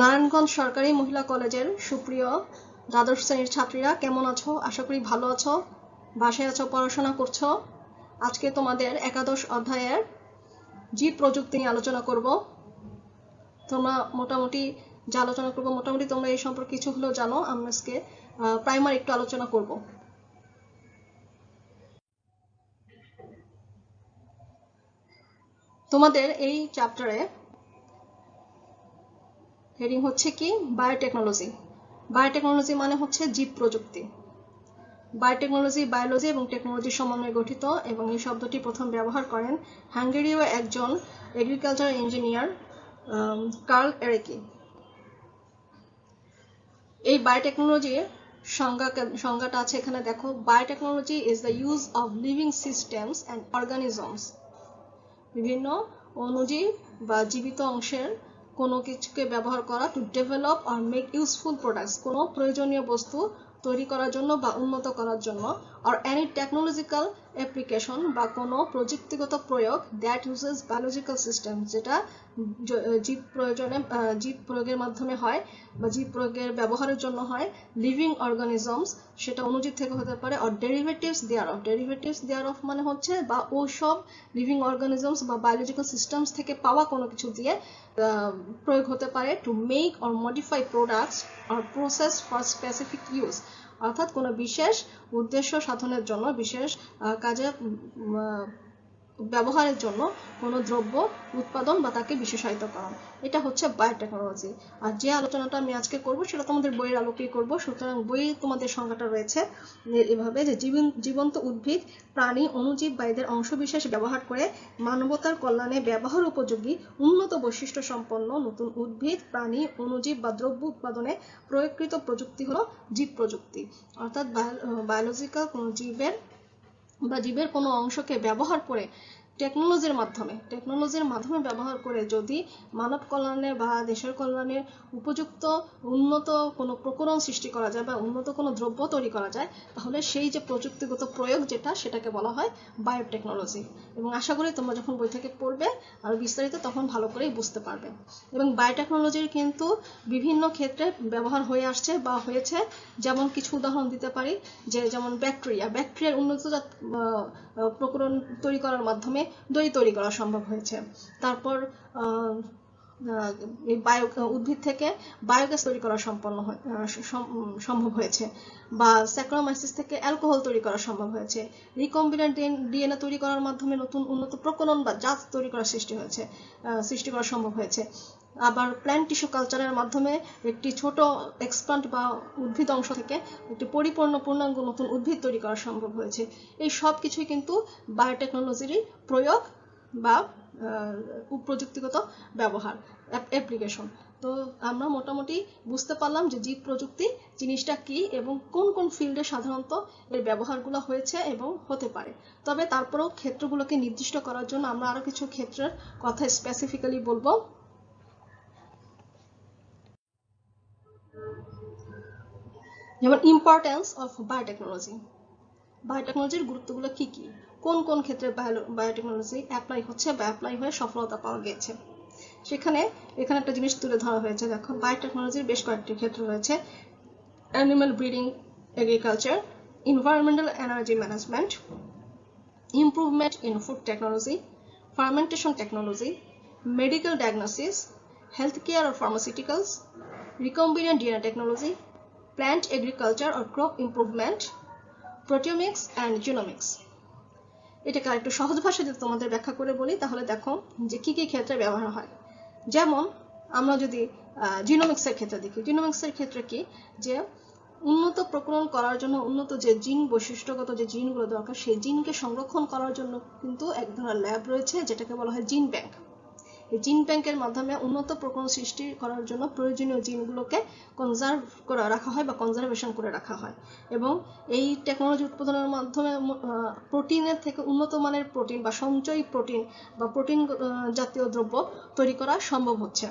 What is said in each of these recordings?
নারায়ণগঞ্জ সরকারি মহিলা কলেজের সুপ্রিয় দ্বাদশ শ্রেণির ছাত্রীরা কেমন আছো? আশা করি ভালো আছো। বাসায় আছো, পড়াশোনা করছ। আজকে তোমাদের একাদশ অধ্যায়ের জীব প্রযুক্তি নিয়ে আলোচনা করব। তোমরা মোটামুটি যা আলোচনা করব, মোটামুটি তোমরা এই সম্পর্কে কিছু হলেও জানো। আমরা আজকে প্রাইমার একটু আলোচনা করব। তোমাদের এই চ্যাপ্টারে হেডিং হচ্ছে কি? বায়োটেকনোলজি বায়োটেকনোলজি মানে হচ্ছে জীব প্রযুক্তি। বায়োটেকনোলজি বায়োলজি এবং টেকনোলজি সমন্বয়ে গঠিত এবং এই শব্দটি প্রথম ব্যবহার করেন হাঙ্গেরীয় একজন এগ্রিকালচার ইঞ্জিনিয়ার কার্ল এরেকি এই বায়োটেকনোলজির সংজ্ঞা সংজ্ঞাটা আছে এখানে দেখো। Biotechnology is the use of living systems and organisms বিভিন্ন অনুজীব বা জীবিত অংশের কোনো কিছুকে ব্যবহার করা to develop or make useful products কোনো প্রয়োজনীয় বস্তু তৈরি করার জন্য বা উন্নত করার জন্য আর এনি টেকনোলজিক্যাল অ্যাপ্লিকেশন বা কোনো প্রযুক্তিগত প্রয়োগ দ্যাট ইউজেস বায়োলজিক্যাল সিস্টেম যেটা জীব প্রয়োজনে জীব প্রয়োগের মাধ্যমে হয় বা জীব প্রয়োগের ব্যবহারের জন্য হয় লিভিং অর্গানিজমস সেটা অনুজীব থেকে হতে পারে আর derivatives there of derivatives there of মানে হচ্ছে বা ওসব লিভিং অর্গানিজমস বা বায়োলজিক্যাল সিস্টেমস থেকে পাওয়া কোনো কিছু দিয়ে প্রয়োগ হতে পারে to make or modify products or process for specific use অর্থাৎ কোনো বিশেষ উদ্দেশ্য সাধনের জন্য বিশেষ কাজে ব্যবহারের জন্য কোনো দ্রব্য, উৎপাদন বা তাকে বিশেষায়িত করা। এটা হচ্ছে বায়োটেকনোলজি আর যে আলোচনাটা আমি আজকে করব, সেটা তোমাদের বইয়ের আলোকেই করব। সুতরাং বইয়ে তোমাদের সংজ্ঞাটা রয়েছে এভাবে যে জীবন জীবন্ত উদ্ভিদ, প্রাণী অনুজীব বা এদের অংশবিশেষ ব্যবহার করে মানবতার কল্যাণে ব্যবহার উপযোগী, উন্নত বৈশিষ্ট্য সম্পন্ন নতুন উদ্ভিদ, প্রাণী অনুজীব বা দ্রব্য উৎপাদনে প্রয়োগকৃত প্রযুক্তি হলো জীব প্রযুক্তি। অর্থাৎ বায়োলজিক্যাল কোনো জীবের বা জীবের কোনো অংশকে ব্যবহার করে টেকনোলজির মাধ্যমে টেকনোলজির মাধ্যমে ব্যবহার করে যদি মানব কল্যাণে বা দেশের কল্যাণে উপযুক্ত, উন্নত কোনো প্রকরণ সৃষ্টি করা যায় বা উন্নত কোনো দ্রব্য তৈরি করা যায়, তাহলে সেই যে প্রযুক্তিগত প্রয়োগ যেটা, সেটাকে বলা হয় বায়োটেকনোলজি এবং আশা করি তোমরা যখন বই থেকে পড়বে আর বিস্তারিত, তখন ভালো করেই বুঝতে পারবে। এবং বায়োটেকনোলজির কিন্তু বিভিন্ন ক্ষেত্রে ব্যবহার হয়ে আসছে বা হয়েছে। যেমন কিছু উদাহরণ দিতে পারি, যে যেমন ব্যাকটেরিয়া ব্যাকটেরিয়ার উন্নত প্রকরণ তৈরি করার মাধ্যমে দই তৈরি করা সম্ভব হয়েছে। তারপর বায়ো, উদ্ভিদ থেকে বায়োগ্যাস তৈরি করা সম্পন্ন সম্ভব হয়েছে। বা স্যাক্রোমাইসিস থেকে অ্যালকোহল তৈরি করা সম্ভব হয়েছে। রিকম্বিনেন্ট ডিএনএ তৈরি করার মাধ্যমে নতুন উন্নত প্রকলন বা জাত তৈরি করার সৃষ্টি হয়েছে সৃষ্টি করা সম্ভব হয়েছে। আবার প্ল্যান্ট টিস্যু কালচারের মাধ্যমে একটি ছোট এক্সপ্লান্ট বা উদ্ভিদ অংশ থেকে একটি পরিপূর্ণ পূর্ণাঙ্গ নতুন উদ্ভিদ তৈরি করা সম্ভব হয়েছে। এই সব কিছুই কিন্তু বায়োটেকনোলজিরই প্রয়োগ বা প্রযুক্তিগত ব্যবহার অ্যাপ্লিকেশন তো আমরা মোটামুটি বুঝতে পারলাম যে জীব প্রযুক্তি জিনিসটা কি এবং কোন কোন ফিল্ডে সাধারণত এর ব্যবহারগুলো হয়েছে এবং হতে পারে। তবে তারপরেও ক্ষেত্রগুলোকে নির্দিষ্ট করার জন্য আমরা আরও কিছু ক্ষেত্রের কথা স্পেসিফিক্যালি বলব। যেমন ইম্পর্টেন্স অফ বায়োটেকনোলজি বায়োটেকনোলজির গুরুত্বগুলো কি কি কোন কোন ক্ষেত্রে বায়োটেকনোলজি অ্যাপ্লাই হচ্ছে বা অ্যাপ্লাই হয়ে সফলতা পাওয়া গেছে সেখানে এখানে একটা জিনিস তুলে ধরা হয়েছে দেখো বায়োটেকনোলজির বেশ কয়েকটি ক্ষেত্র রয়েছে animal breeding agriculture environmental energy management, improvement in food technology, fermentation technology, medical diagnosis, healthcare or pharmaceuticals, recombinant DNA technology, plant agriculture or crop improvement, proteomics and genomics. এটাকে আরেকটু সহজ ভাষায় যদি তোমাদের ব্যাখ্যা করে বলি তাহলে দেখো যে কি কি ক্ষেত্রে ব্যবহার হয়। যেমন আমরা যদি জিনোমিক্সের ক্ষেত্রে দেখি জিনোমিক্সের ক্ষেত্রে কি? যে উন্নত প্রকরণ করার জন্য উন্নত যে জিন বৈশিষ্ট্যগত যে জিনগুলো দরকার সেই জিনকে সংরক্ষণ করার জন্য কিন্তু এক ধরনের ল্যাব রয়েছে যেটাকে বলা হয় জিন ব্যাংক জিন ব্যাংকের মাধ্যমে উন্নত প্রকরণ সৃষ্টি করার জন্য প্রয়োজনীয় জিনগুলোকে কনজার্ভ করে রাখা হয় বা কনজারভেশন করে রাখা হয়। এবং এই টেকনোলজি উৎপাদনের মাধ্যমে প্রোটিনের থেকে উন্নত মানের প্রোটিন বা সঞ্চয়ী প্রোটিন বা প্রোটিন জাতীয় দ্রব্য তৈরি করা সম্ভব হচ্ছে।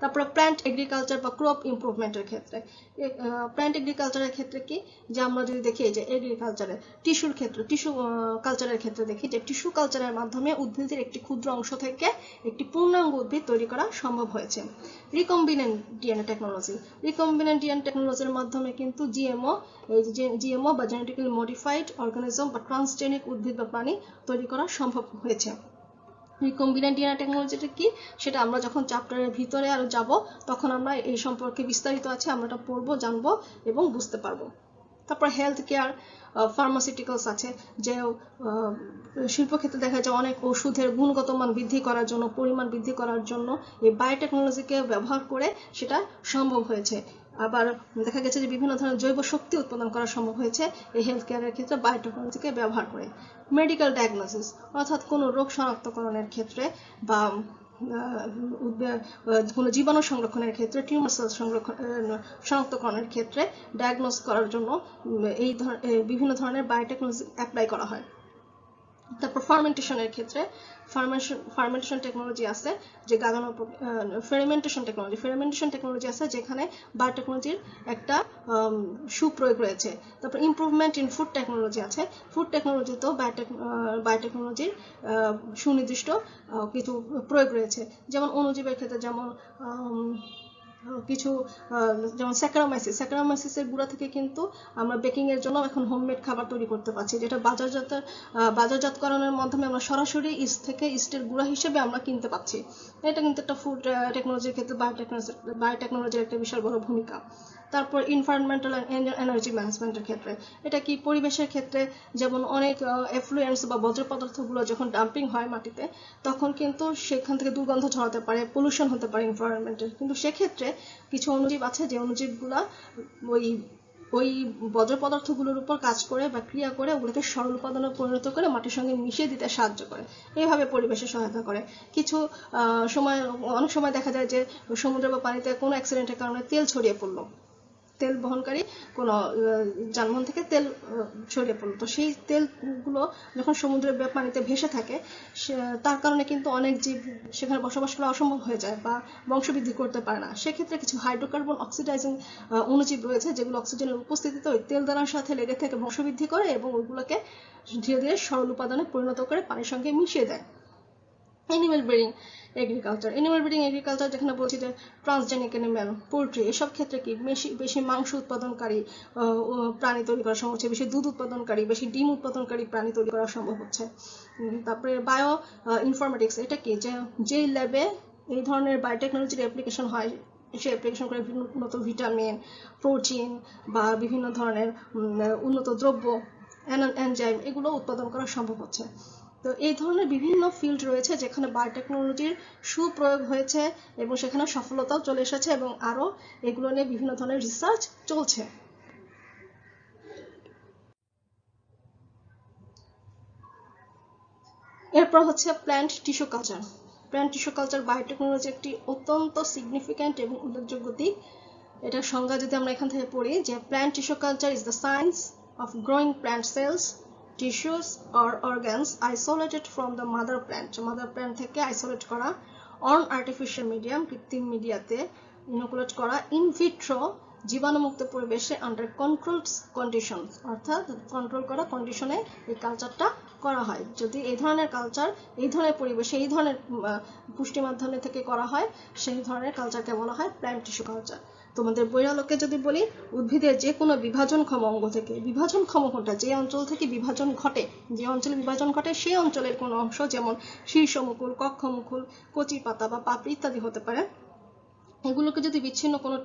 তারপরে প্ল্যান্ট এগ্রিকালচার বা ক্রপ ইমপ্রুভমেন্টের ক্ষেত্রে। প্ল্যান্ট এগ্রিকালচারের ক্ষেত্রে কি? যে আমরা যদি দেখি যে এগ্রিকালচারে টিস্যুর ক্ষেত্রে টিস্যু কালচারের ক্ষেত্রে দেখি যে টিস্যু কালচারের মাধ্যমে উদ্ভিদের একটি ক্ষুদ্র অংশ থেকে একটি পূর্ণাঙ্গ উদ্ভিদ তৈরি করা সম্ভব হয়েছে। Recombinant DNA technology recombinant DNA টেকনোলজির মাধ্যমে কিন্তু জিএমও জিএমও বা জেনেটিক্যালি মডিফাইড অর্গানিজম বা ট্রান্সজেনিক উদ্ভিদ বা প্রাণী তৈরি করা সম্ভব হয়েছে। রিকম্বিনেন্ট ডিএনএ টেকনোলজিটা কি? সেটা আমরা যখন চ্যাপ্টারের ভিতরে আরও যাব, তখন আমরা এই সম্পর্কে বিস্তারিত আছে, আমরা এটা পড়ব, জানব এবং বুঝতে পারব। তারপর হেলথ কেয়ার ফার্মাসিউটিক্যালস আছে, যে শিল্পক্ষেত্রে দেখা যায় অনেক ওষুধের গুণগত মান বৃদ্ধি করার জন্য, পরিমাণ বৃদ্ধি করার জন্য এই বায়োটেকনোলজিকে ব্যবহার করে সেটা সম্ভব হয়েছে। আবার দেখা গেছে যে বিভিন্ন ধরনের জৈব শক্তি উৎপাদন করা সম্ভব হয়েছে এই হেলথ কেয়ারের ক্ষেত্রে বায়োটেকনোলজিকে ব্যবহার করে। মেডিকেল ডায়াগনোসিস অর্থাৎ কোনো রোগ শনাক্তকরণের ক্ষেত্রে বা কোনো জীবাণু সংরক্ষণের ক্ষেত্রে টিউমার সেল সংরক্ষণ শনাক্তকরণের ক্ষেত্রে ডায়াগনোস করার জন্য এই বিভিন্ন ধরনের বায়োটেকনোলজি অ্যাপ্লাই করা হয়। তারপর ফার্মেন্টেশনের ক্ষেত্রে ফার্মেশন ফার্মেন্টেশন টেকনোলজি আছে, যে গাগানো ফেরিমেন্টেশন টেকনোলজি ফেরিমেন্টেশন টেকনোলজি আছে যেখানে বায়োটেকনোলজির একটা সুপ্রয়োগ রয়েছে। তারপর ইমপ্রুভমেন্ট ইন ফুড টেকনোলজি আছে। ফুড টেকনোলজিতেও বায়োটেক বায়োটেকনোলজির সুনির্দিষ্ট কিছু প্রয়োগ রয়েছে। যেমন অণুজীবের ক্ষেত্রে যেমন কিছু যেমন স্যাকারামাইসিস, স্যাকারামাইসিসের গুঁড়া থেকে কিন্তু আমরা বেকিংয়ের জন্য এখন হোমমেড খাবার তৈরি করতে পারছি, যেটা বাজারজাত বাজারজাতকরণের মাধ্যমে আমরা সরাসরি ইস্ট থেকে ইস্টের গুঁড়া হিসেবে আমরা কিনতে পাচ্ছি। এটা কিন্তু একটা ফুড টেকনোলজির ক্ষেত্রে বায়োটেকনোলজি বায়োটেকনোলজির একটা বিশাল বড় ভূমিকা। তারপর ইনভায়রনমেন্টাল এনার্জি ম্যানেজমেন্টের ক্ষেত্রে। এটা কি পরিবেশের ক্ষেত্রে যেমন অনেক এফ্লুয়েন্স বা বজ্র পদার্থগুলো যখন ডাম্পিং হয় মাটিতে, তখন কিন্তু সেখান থেকে দুর্গন্ধ ছড়াতে পারে পলিউশন হতে পারে এনভায়রনমেন্টের কিন্তু সেক্ষেত্রে কিছু অনুজীব আছে যে অনুজীবগুলা ওই ওই বজ্র পদার্থগুলোর উপর কাজ করে বা ক্রিয়া করে, ওগুলোকে সরল উপাদানে পরিণত করে মাটির সঙ্গে মিশিয়ে দিতে সাহায্য করে। এইভাবে পরিবেশে সহায়তা করে। কিছু সময়, অনেক সময় দেখা যায় যে সমুদ্র বা পানিতে কোনো অ্যাক্সিডেন্টের কারণে তেল ছড়িয়ে পড়ল। তেল বহনকারী কোনো যানবাহন থেকে তেল ছড়িয়ে পড়ল। তো সেই তেলগুলো যখন সমুদ্রের পানিতে ভেসে থাকে তার কারণে কিন্তু অনেক জীব সেখানে বসবাস করা অসম্ভব হয়ে যায় বা বংশবৃদ্ধি করতে পারে না। সেক্ষেত্রে কিছু হাইড্রোকার্বন অক্সিডাইজিং অণুজীব রয়েছে যেগুলো অক্সিজেনের উপস্থিতিতে ওই তেল দানার সাথে লেগে থেকে বংশবৃদ্ধি করে এবং ওইগুলোকে ধীরে ধীরে সরল উপাদানে পরিণত করে পানির সঙ্গে মিশিয়ে দেয়। Animal breeding agriculture animal breeding agriculture যেখানে বলছি যে ট্রান্সজেনিক অ্যানিম্যাল পোলট্রি এসব ক্ষেত্রে কি বেশি বেশি মাংস উৎপাদনকারী প্রাণী তৈরি করা সম্ভব হচ্ছে, বেশি দুধ উৎপাদনকারী, বেশি ডিম উৎপাদনকারী প্রাণী তৈরি করা সম্ভব হচ্ছে। তারপরে বায়ো ইনফরমেটিক্স এটা কি? যে যে ল্যাবে এই ধরনের বায়োটেকনোলজির অ্যাপ্লিকেশন হয় সে অ্যাপ্লিকেশন করে বিভিন্ন উন্নত ভিটামিন প্রোটিন বা বিভিন্ন ধরনের উন্নত দ্রব্য এনজাইম এগুলো উৎপাদন করা সম্ভব হচ্ছে। তো এই ধরনের বিভিন্ন ফিল্ড রয়েছে যেখানে বায়োটেকনোলজির সুপ্রয়োগ হয়েছে এবং সেখানে সফলতাও চলে এসেছে এবং আরও এগুলো নিয়ে বিভিন্ন ধরনের রিসার্চ চলছে। এরপর হচ্ছে plant tissue culture plant tissue culture biotechnology একটি অত্যন্ত সিগনিফিক্যান্ট এবং উল্লেখযোগ্য দিক। এটার সংজ্ঞা যদি আমরা এখান থেকে পড়ি যে plant tissue culture is the science of growing plant cells tissues or organs isolated from the mother plant. Mother plant থেকে isolate করা, on artificial medium, কৃত্রিম মিডিয়াতে ইনোকুলেট করা ইন ভিট্রো জীবাণুমুক্ত পরিবেশে আন্ডার কন্ট্রোল কন্ডিশন অর্থাৎ কন্ট্রোল করা কন্ডিশনে এই কালচারটা করা হয়। যদি এই ধরনের কালচার এই ধরনের পরিবেশে, এই ধরনের পুষ্টি মাধ্যমে থেকে করা হয়, সেই ধরনের কালচারকে বলা হয় প্ল্যান্ট টিস্যু কালচার তোমাদের বইয়ের আলোকে যদি বলি, উদ্ভিদের যে কোনো বিভাজনক্ষম অঙ্গ থেকে, বিভাজনক্ষম কোনটা যে অঞ্চল থেকে বিভাজন ঘটে, যে অঞ্চলে বিভাজন ঘটে সেই অঞ্চলের কোনো অংশ যেমন শীর্ষমুকুল কক্ষমুকুল কচি পাতা বা পাপড়ি ইত্যাদি হতে পারে। এগুলোকে যদি বিচ্ছিন্ন কোনো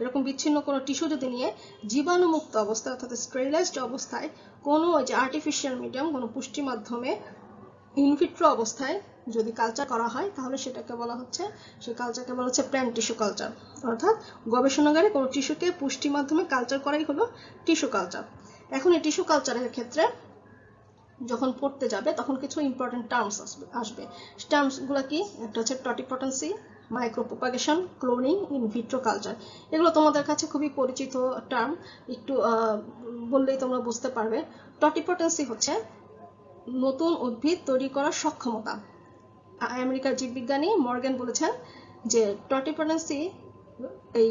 এরকম বিচ্ছিন্ন কোনো টিস্যু যদি নিয়ে জীবাণুমুক্ত অবস্থায় অর্থাৎ স্টেরিলাইজড অবস্থায় কোনো যে আর্টিফিশিয়াল মিডিয়াম কোনো পুষ্টি মাধ্যমে ইনভিট্রো অবস্থায় যদি কালচার করা হয়, তাহলে সেটাকে বলা হচ্ছে, সেই কালচারকে বলা হচ্ছে প্ল্যান্ট টিস্যু কালচার অর্থাৎ গবেষণাগারে কোনো টিস্যুকে পুষ্টি মাধ্যমে কালচার করাই হলো টিস্যু কালচার এখন এই টিস্যু কালচারের ক্ষেত্রে যখন পড়তে যাবে, তখন কিছু ইম্পর্টেন্ট টার্মস আসবে। আসবে টার্মসগুলো কি? একটা হচ্ছে totipotency micropropagation cloning in vitro culture এগুলো তোমাদের কাছে খুবই পরিচিত টার্ম একটু বললেই তোমরা বুঝতে পারবে। টটিপটেন্সি হচ্ছে নতুন উদ্ভিদ তৈরি করার সক্ষমতা। আমেরিকার জীববিজ্ঞানী মর্গ্যান বলেছেন যে টটিপটেন্সি এই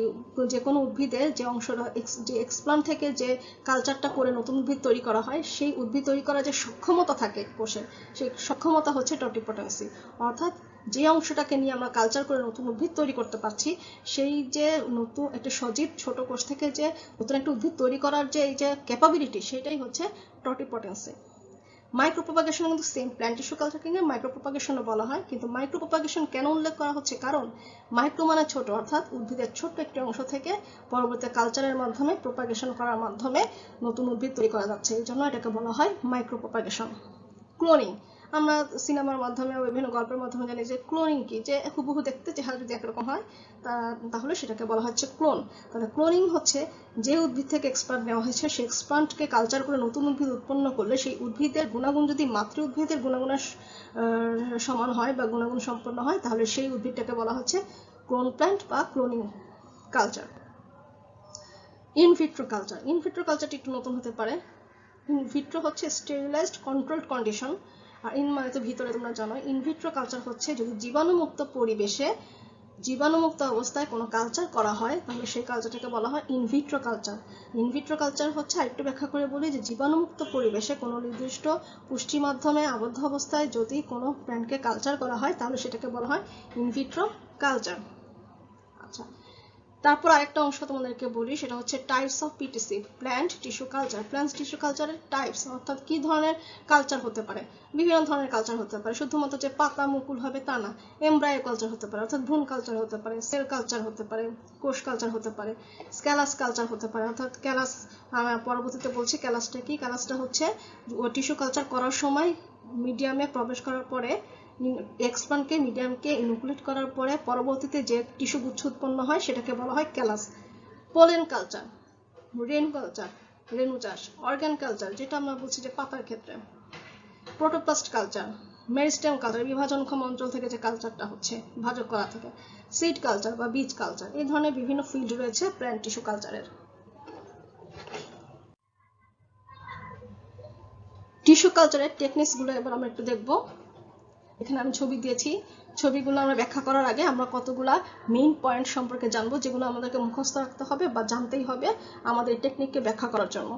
যে কোনো উদ্ভিদের যে অংশটা যে এক্সপ্লান্ট থেকে যে কালচারটা করে নতুন উদ্ভিদ তৈরি করা হয়, সেই উদ্ভিদ তৈরি করার যে সক্ষমতা থাকে কোষের সেই সক্ষমতা হচ্ছে টটিপটেন্সি অর্থাৎ যে অংশটাকে নিয়ে আমরা কালচার করে নতুন উদ্ভিদ তৈরি করতে পারছি, সেই যে নতুন একটা সজীব ছোট কোষ থেকে যে নতুন একটা উদ্ভিদ তৈরি করার যে এই যে ক্যাপাবিলিটি সেটাই হচ্ছে টটিপটেন্সি মাইক্রোপ্রোপাগেশন কিন্তু সেম প্ল্যান্ট টিস্যু কালচারকে মাইক্রোপ্রোপাগেশনও বলা হয়। কিন্তু মাইক্রোপ্রোপাগেশন কেন উল্লেখ করা হচ্ছে? কারণ মাইক্রো মানে ছোট, অর্থাৎ উদ্ভিদের ছোট্ট একটি অংশ থেকে পরবর্তী কালচারের মাধ্যমে প্রোপাগেশন করার মাধ্যমে নতুন উদ্ভিদ তৈরি করা যাচ্ছে। এই জন্য এটাকে বলা হয় মাইক্রোপ্রোপাগেশন ক্লোনিং আমরা সিনেমার মাধ্যমে বিভিন্ন গল্পের মাধ্যমে জানি যে ক্লোনিং কি? যে হুবহু দেখতে চেহারা যদি একরকম হয়, তা- তাহলে সেটাকে বলা হচ্ছে ক্লোন তাহলে ক্লোনিং হচ্ছে যে উদ্ভিদ থেকে এক্সপার্ট নেওয়া হয়েছে, সেই এক্সপার্টকে কালচার করে নতুন উদ্ভিদ উৎপন্ন করলে সেই উদ্ভিদের গুণাগুণ যদি মাতৃ উদ্ভিদের গুণাগুণের সমান হয় বা গুণাগুণ সম্পন্ন হয়, তাহলে সেই উদ্ভিদটাকে বলা হচ্ছে ক্লোন প্ল্যান্ট বা cloning culture in vitro culture in vitro কালচারটি একটু নতুন হতে পারে। ইনভিট্রো হচ্ছে স্টেরিলাইজড কন্ট্রোলড কন্ডিশন আর ইন মানে তো ভিতরে তোমরা জানো ইনভিট্রো কালচার হচ্ছে যদি জীবাণুমুক্ত পরিবেশে জীবাণুমুক্ত অবস্থায় কোনো কালচার করা হয়, তাহলে সেই কালচারটাকে বলা হয় ইনভিট্রো কালচার ইনভিট্রো কালচার হচ্ছে আরেকটু ব্যাখ্যা করে বলি যে জীবাণুমুক্ত পরিবেশে কোনো নির্দিষ্ট পুষ্টি মাধ্যমে আবদ্ধ অবস্থায় যদি কোনো প্ল্যান্টকে কালচার করা হয়, তাহলে সেটাকে বলা হয় ইনভিট্রো কালচার তারপর আরেকটা অংশ তোমাদেরকে বলি, সেটা হচ্ছে types of PTC plant tissue culture plant tissue কালচারের টাইপস অর্থাৎ কি ধরনের কালচার হতে পারে? বিভিন্ন ধরনের কালচার হতে পারে। শুধুমাত্র যে পাতা মুকুল হবে তা না এমব্রায়ো কালচার হতে পারে, অর্থাৎ ভ্রূণ কালচার হতে পারে সেল কালচার হতে পারে, কোষ কালচার হতে পারে স্ক্যালাস কালচার হতে পারে, অর্থাৎ ক্যালাস পরবর্তীতে বলছি ক্যালাসটা কি? ক্যালাসটা হচ্ছে টিস্যু কালচার করার সময় মিডিয়ামে প্রবেশ করার পরে এক্সপ্লান্টকে মিডিয়ামকে ইনুকুলেট করার পরে পরবর্তীতে যে টিস্যু গুচ্ছ উৎপন্ন হয়, সেটাকে বলা হয় ক্যালাস পোলেন কালচার রেন কালচার রেনু চাষ অর্গান কালচার যেটা আমরা বলছি যে পাতার ক্ষেত্রে। প্রোটোপ্লাস্ট কালচার মেরিস্টেম কালচার বিভাজনক্ষম অঞ্চল থেকে যে কালচারটা হচ্ছে ভাজক করা থেকে। সিড কালচার বা বীজ কালচার এই ধরনের বিভিন্ন ফিল্ড রয়েছে প্ল্যান্ট টিস্যু কালচারের টিস্যু কালচারের টেকনিক্সগুলো এবার আমরা একটু দেখব। এখানে আমি ছবি দিয়েছি। ছবিগুলো আমরা ব্যাখ্যা করার আগে আমরা কতগুলা মেইন পয়েন্ট সম্পর্কে জানব, যেগুলো আমাদেরকে মুখস্থ রাখতে হবে বা জানতেই হবে আমাদের টেকনিককে ব্যাখ্যা করার জন্য।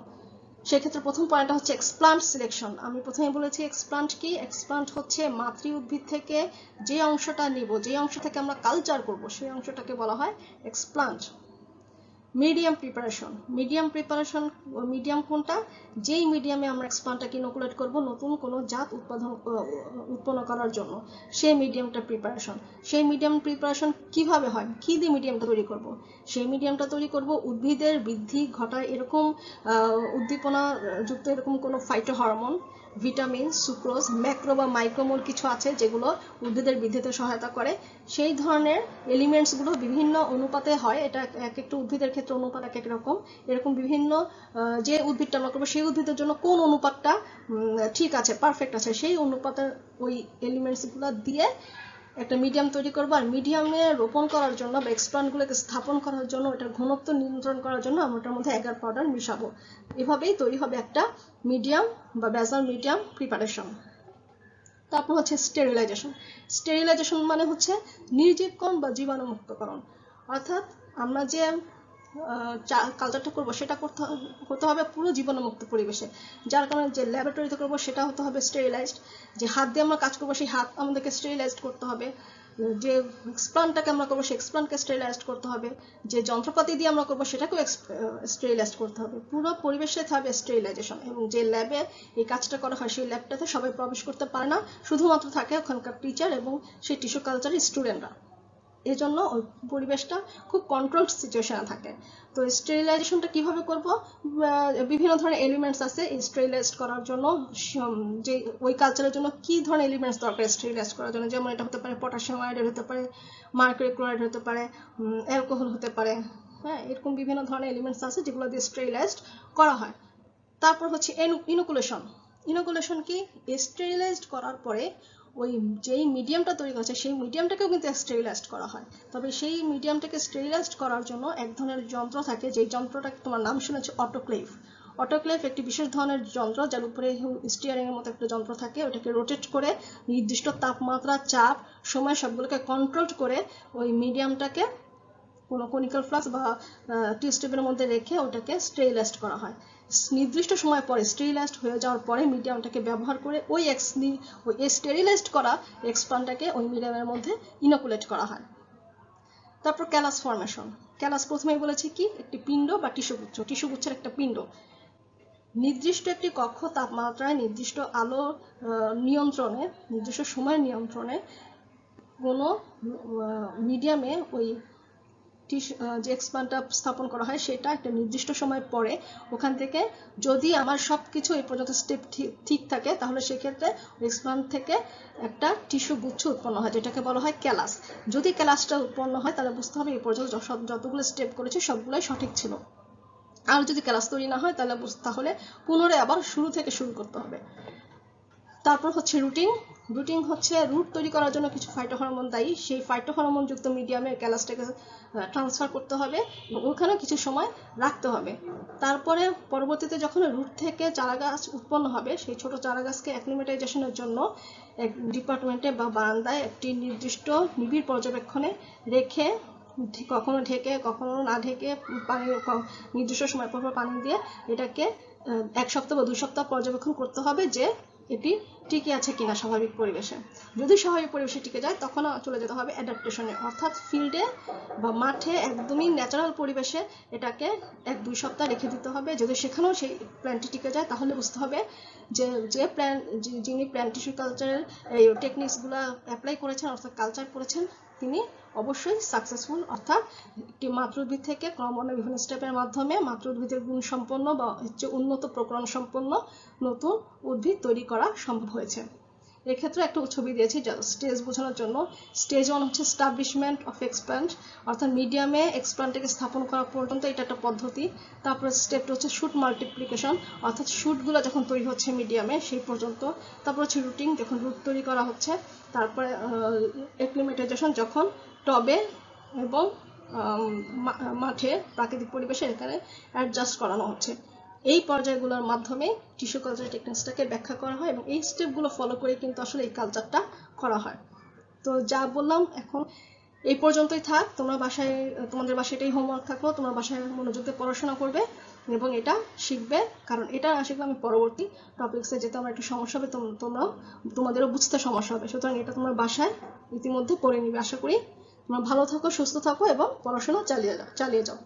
সেক্ষেত্রে প্রথম পয়েন্টটা হচ্ছে এক্সপ্লান্ট সিলেকশন আমি প্রথমে বলেছি এক্সপ্লান্ট কি? এক্সপ্লান্ট হচ্ছে মাতৃ উদ্ভিদ থেকে যে অংশটা নিব, যে অংশ থেকে আমরা কালচার করব, সেই অংশটাকে বলা হয় explant medium preparation medium preparation medium কোনটা? যেই মিডিয়ামে আমরা এক্সপ্লান্টটাকে ইনোকুলেট করব, নতুন কোনো জাত উৎপাদন উৎপন্ন করার জন্য, সেই মিডিয়ামটা প্রিপারেশন সেই মিডিয়াম প্রিপারেশন কীভাবে হয়? কি দিয়ে মিডিয়ামটা তৈরি করব? সেই মিডিয়ামটা তৈরি করব, উদ্ভিদের বৃদ্ধি ঘটায় এরকম উদ্দীপনা, যুক্ত এরকম কোনো phytohormone vitamin, sucrose macro বা মাইক্রোমোল কিছু আছে যেগুলো উদ্ভিদের বৃদ্ধিতে সহায়তা করে। সেই ধরনের এলিমেন্টসগুলো বিভিন্ন অনুপাতে হয়। এটা এক একটা উদ্ভিদের ক্ষেত্রে অনুপাত এক এক রকম। এরকম বিভিন্ন যে উদ্ভিদটা আমরা করব, সেই উদ্ভিদের জন্য কোন অনুপাতটা ঠিক আছে পারফেক্ট আছে, সেই অনুপাতের ওই এলিমেন্টসগুলো দিয়ে একটা মিডিয়াম তৈরি করব আর মিডিয়ামে রোপণ করার জন্য বা এক্সপ্লান্টগুলোকে স্থাপন করার জন্য, ওটার ঘনত্ব নিয়ন্ত্রণ করার জন্য আমরা ওটার মধ্যে অ্যাগার পাউডার মিশাবো। এভাবেই তৈরি হবে একটা মিডিয়াম বা বেজাল মিডিয়াম প্রিপারেশন তারপর হচ্ছে স্টেরিলাইজেশন স্টেরিলাইজেশন মানে হচ্ছে নির্জীবকরণ বা জীবাণুমুক্তকরণ। অর্থাৎ আমরা যে কালচারটা করব, সেটা করতে হতে হবে পুরো জীবাণুমুক্ত পরিবেশে। যার কারণে যে ল্যাবরেটরিতে করব, সেটা হতে হবে স্টেরিলাইজড যে হাত দিয়ে আমরা কাজ করব, সেই হাত আমাদেরকে স্টেরিলাইজড করতে হবে। যে এক্সপ্লান্টটাকে আমরা করব, সেই এক্সপ্লান্টকে স্টেরিলাইজড করতে হবে। যে যন্ত্রপাতি দিয়ে আমরা করব, সেটাকেও স্টেরিলাইজড করতে হবে। পুরো পরিবেশে থাকবে স্টেরিলাইজেশন এবং যে ল্যাবে এই কাজটা করা হয়, সেই ল্যাবটাতে সবাই প্রবেশ করতে পারে না। শুধুমাত্র থাকে ওখানকার টিচার এবং সেই টিস্যু কালচারের স্টুডেন্টরা এই জন্য ওই পরিবেশটা খুব কন্ট্রোলড সিচুয়েশনে থাকে। তো স্টেরিলাইজেশনটা কীভাবে করব? বিভিন্ন ধরনের এলিমেন্টস আছে স্টেরিলাইজ করার জন্য। যে ওই কালচারের জন্য কি ধরনের এলিমেন্টস দরকার স্টেরিলাইজ করার জন্য? যেমন এটা হতে পারে পটাশিয়াম আয়োডাইড হতে পারে মার্কারি ক্লোরাইড হতে পারে অ্যালকোহল হতে পারে। হ্যাঁ এরকম বিভিন্ন ধরনের এলিমেন্টস আছে যেগুলো দিয়ে স্টেরিলাইজড করা হয়। তারপর হচ্ছে ইনোকুলেশন ইনোকুলেশন কি? স্টেরিলাইজড করার পরে ওই যেই মিডিয়ামটা তৈরি করেছে সেই মিডিয়ামটাকেও কিন্তু স্টেরিলাইজড করা হয়। তবে সেই মিডিয়ামটাকে স্টেরিলাইজড করার জন্য এক ধরনের যন্ত্র থাকে, যেই যন্ত্রটা তোমার নাম শুনেছে অটোক্লেভ অটোক্লেভ একটি বিশেষ ধরনের যন্ত্র, যার উপরে স্টিয়ারিং এর মতো একটা যন্ত্র থাকে। ওটাকে রোটেট করে নির্দিষ্ট তাপমাত্রা, চাপ, সময় সবগুলোকে কন্ট্রোল করে ওই মিডিয়ামটাকে কোনো কনিক্যাল ফ্লাক্স বা টিউস্টেপের মধ্যে রেখে ওটাকে স্টেরিলাইজড করা হয়। নির্দিষ্ট সময় পরে স্টেরিলাইজড হয়ে যাওয়ার পরে মিডিয়ামটাকে ব্যবহার করে ওই এক্স ওই স্টেরিলাইজড করা এক্সপানটাকে ওই মিডিয়ামের মধ্যে ইনোকুলেট করা হয়। তারপর ক্যালাস ফর্মেশন ক্যালাস প্রথমেই বলেছি কি? একটি পিণ্ড বা টিস্যুগুচ্ছ টিস্যুগুচ্ছের একটা পিণ্ড। নির্দিষ্ট একটি কক্ষ তাপমাত্রায় নির্দিষ্ট আলো নিয়ন্ত্রণে, নির্দিষ্ট সময় নিয়ন্ত্রণে কোনো মিডিয়ামে ওই যে এক্সপানটা স্থাপন করা হয় সেটা একটা নির্দিষ্ট সময় পরে ওখান থেকে যদি আমার সব কিছু এই পর্যন্ত স্টেপ ঠিক থাকে, তাহলে সেক্ষেত্রে এক্সপান থেকে একটা টিস্যু গুচ্ছ উৎপন্ন হয়, যেটাকে বলা হয় ক্যালাস। যদি ক্যালাসটা উৎপন্ন হয়, তাহলে বুঝতে হবে এই পর্যন্ত যত- যতগুলো স্টেপ করেছে, সবগুলোই সঠিক ছিল। আর যদি ক্লাস তৈরি না হয়, তাহলে তাহলে পুনরায় আবার শুরু থেকে শুরু করতে হবে। তারপর হচ্ছে রুটিন রুটিন হচ্ছে রুট তৈরি করার জন্য কিছু ফাইটোহরমোন দায়ী। সেই ফাইটোহরমোন যুক্ত মিডিয়ামে ক্যালাসটাকে ট্রান্সফার করতে হবে এবং ওখানেও কিছু সময় রাখতে হবে। তারপরে পরবর্তীতে যখন রুট থেকে চারা গাছ উৎপন্ন হবে, সেই ছোট চারা গাছকে অ্যাক্লিমেটাইজেশনের জন্য এক ডিপার্টমেন্টে বা বারান্দায় একটি নির্দিষ্ট নিবিড় পর্যবেক্ষণে রেখে কখনো ঢেকে, কখনো না ঢেকে পানি নির্দিষ্ট সময় পর পর পানি দিয়ে এটাকে এক সপ্তাহ বা দুই সপ্তাহ পর্যবেক্ষণ করতে হবে যে এটি টিকে আছে কিনা স্বাভাবিক পরিবেশে। যদি স্বাভাবিক পরিবেশে টিকে যায় তখন চলে যেতে হবে অ্যাডাপ্টেশনে অর্থাৎ ফিল্ডে বা মাঠে একদমই ন্যাচারাল পরিবেশে এটাকে এক দুই সপ্তাহ রেখে দিতে হবে। যদি সেখানেও সেই প্ল্যান্টটি টিকে যায়, তাহলে বুঝতে হবে যে যে প্ল্যান যিনি প্ল্যান্ট টিস্যু কালচারের এই টেকনিক্সগুলো অ্যাপ্লাই করেছেন, অর্থাৎ কালচার করেছেন তিনি অবশ্যই সাকসেসফুল অর্থাৎ একটি মাতৃ উদ্ভিদ থেকে ক্রমান্বয়ে বিভিন্ন স্টেপের মাধ্যমে মাতৃ উদ্ভিদের গুণ সম্পন্ন বা হচ্ছে উন্নত প্রকরণ সম্পন্ন নতুন উদ্ভিদ তৈরি করা সম্ভব হয়েছে। এক্ষেত্রে একটা ছবি দিয়েছি স্টেজ বোঝানোর জন্য। স্টেজ ওয়ান হচ্ছে স্টাবলিশমেন্ট অফ এক্সপ্যান্ড অর্থাৎ মিডিয়ামে এক্সপ্যান্ডটাকে স্থাপন করা পর্যন্ত এটা একটা পদ্ধতি। তারপরে স্টেপটা হচ্ছে শুট মাল্টিপ্লিকেশন অর্থাৎ শুটগুলো যখন তৈরি হচ্ছে মিডিয়ামে সেই পর্যন্ত। তারপর হচ্ছে রুটিং যখন রুট তৈরি করা হচ্ছে, তারপরে অ্যাক্লিমেটাইজেশন যখন টবে এবং মাঠে প্রাকৃতিক পরিবেশে এখানে অ্যাডজাস্ট করানো হচ্ছে। এই পর্যায়গুলোর মাধ্যমে টিস্যু কালচার টেকনিক্সটাকে ব্যাখ্যা করা হয় এবং এই স্টেপগুলো ফলো করে কিন্তু আসলে এই কালচারটা করা হয়। তো যা বললাম, এখন এই পর্যন্তই থাক। তোমরা বাসায়, তোমাদের বাসায় এটাই হোমওয়ার্ক থাকল। তোমরা বাসায় মনোযোগ দিয়ে পড়াশোনা করবে এবং এটা শিখবে। কারণ এটা শিখলে আমি পরবর্তী টপিক্সে যেতে আমার একটু সমস্যা হবে। তোম- তোমরাও, তোমাদেরও বুঝতে সমস্যা হবে। সুতরাং এটা তোমার বাসায় ইতিমধ্যে পড়ে নিবে, আশা করি। তোমরা ভালো থাকো, সুস্থ থাকো এবং পড়াশোনা চালিয়ে যাও চালিয়ে যাও।